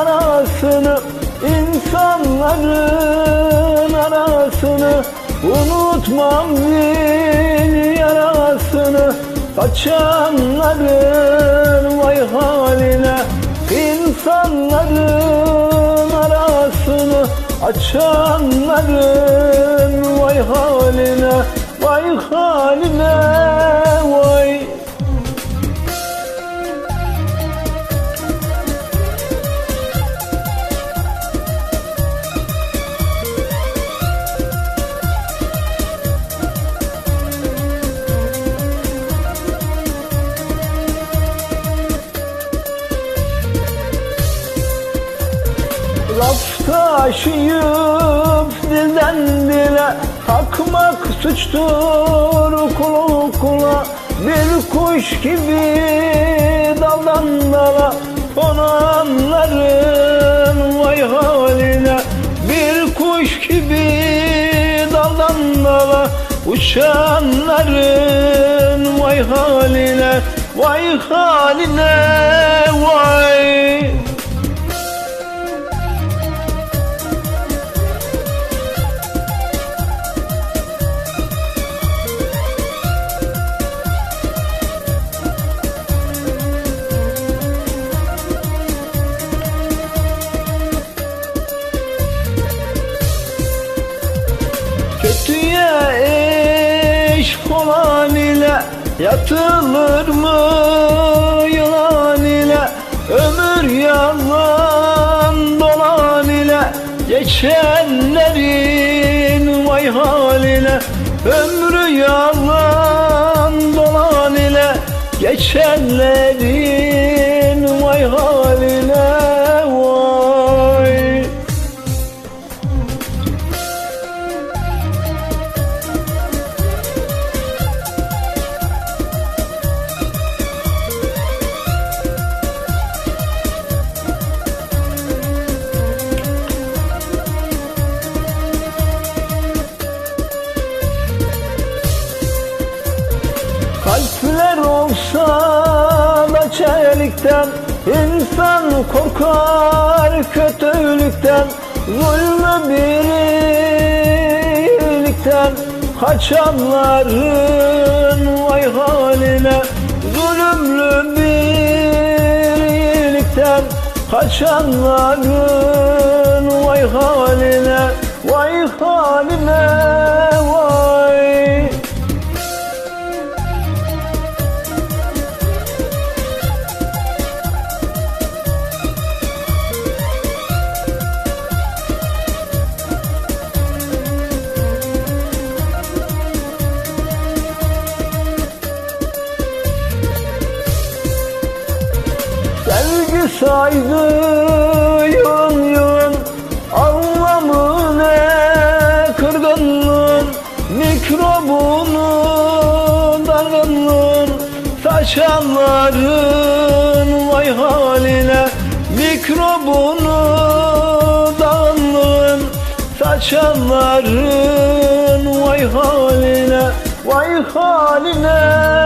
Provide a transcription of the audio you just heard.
arasını insanların arasını. Unutmam dil yarasını Kaçanların vay haline. İnsanların arasını Açanların vay haline. Vay haline. Laf taşıyıp dilden dile Takmak suçtur. Kulu kula Bir kuş gibi daldan dala Konanların vay haline. Bir kuş gibi daldan dala Uçanların vay haline. Vay haline vay olan ile Yatılır mı? Yılan ile Ömür yalan dolan ile Geçenlerin vay haline Ömrü yalan dolan ile Geçenlerin Kalpler olsa da çelikten İnsan korkar kötülükten Zulmü birlikten Kaçanların vay haline Zulümlü birlikten Kaçanların vay haline Vay haline saydı yığın yığın Anlamı ne kırgınlığın Mikrobunu dargınlığın Saçanların vay haline. Mikrobunu dağınlığın Saçanların vay haline. Vay haline